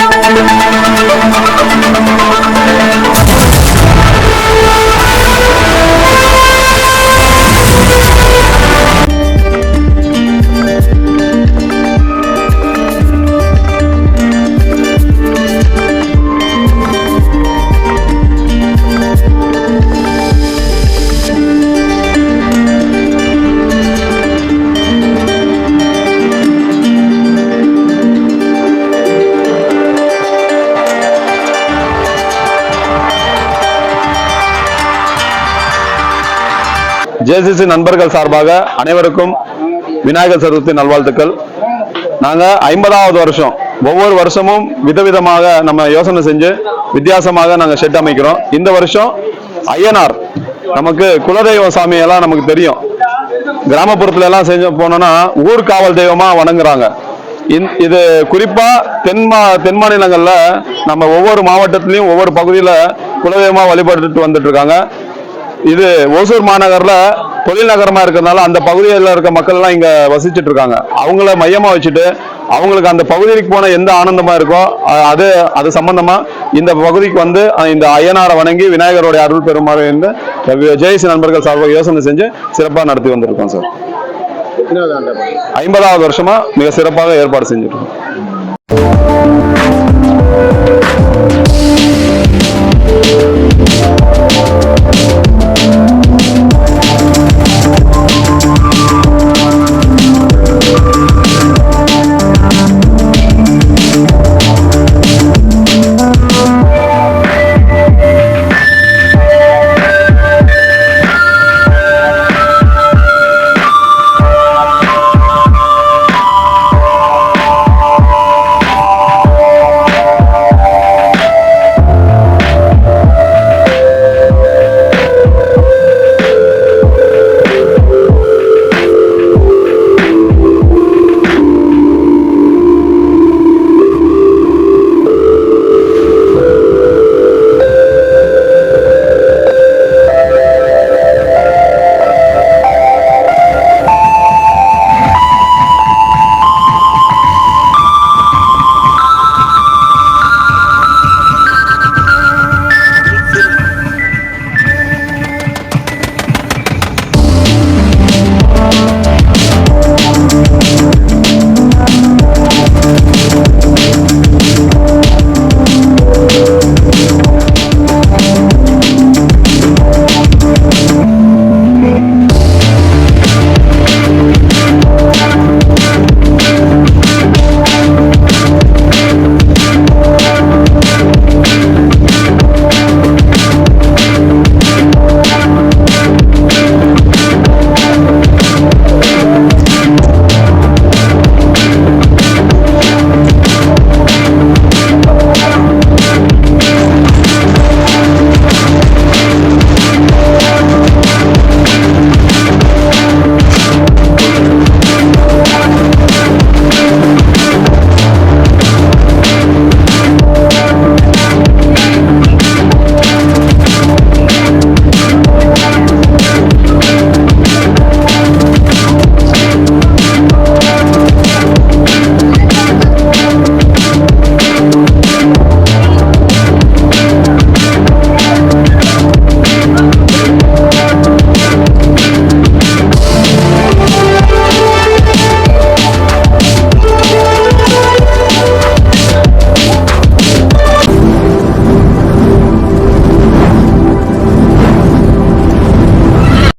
Thank you. JCC நண்பர்கள் சார்பாக அனைவருக்கும் விநாயகர் சதுர்த்தி நல்வாழ்த்துக்கள். நாங்கள் ஐம்பதாவது வருஷம். ஒவ்வொரு வருஷமும் விதவிதமாக நம்ம யோசனை செஞ்சு வித்தியாசமாக நாங்கள் ஷெட் அமைக்கிறோம். இந்த வருஷம் ஐயனார். நமக்கு குலதெய்வ சாமியெல்லாம் நமக்கு தெரியும். கிராமப்புறத்துல எல்லாம் செஞ்சு போனோம்னா ஊர் காவல் தெய்வமா வணங்குறாங்க. இது குறிப்பா தென் மா தென் மாநிலங்கள்ல நம்ம ஒவ்வொரு மாவட்டத்திலையும் ஒவ்வொரு பகுதியில குலதெய்வமா வழிபட்டுட்டு வந்துட்டு இருக்காங்க. இது ஓசூர் மாநகரில் தொழில் நகரமாக இருக்கிறதுனால அந்த பகுதியில் இருக்க மக்கள்லாம் இங்கே வசிச்சுட்டு இருக்காங்க. அவங்கள மையமாக வச்சுட்டு அவங்களுக்கு அந்த பகுதிக்கு போன எந்த ஆனந்தமாக இருக்கோ அது அது சம்பந்தமாக இந்த பகுதிக்கு வந்து இந்த அய்யனாரை வணங்கி விநாயகருடைய அருள் பெருமாறை என்று ஜெயசி நண்பர்கள் சார்பாக யோசனை செஞ்சு சிறப்பாக நடத்தி வந்திருக்கோம் சார். ஐம்பதாவது வருஷமாக மிக சிறப்பாக ஏற்பாடு செஞ்சிருக்கோம்.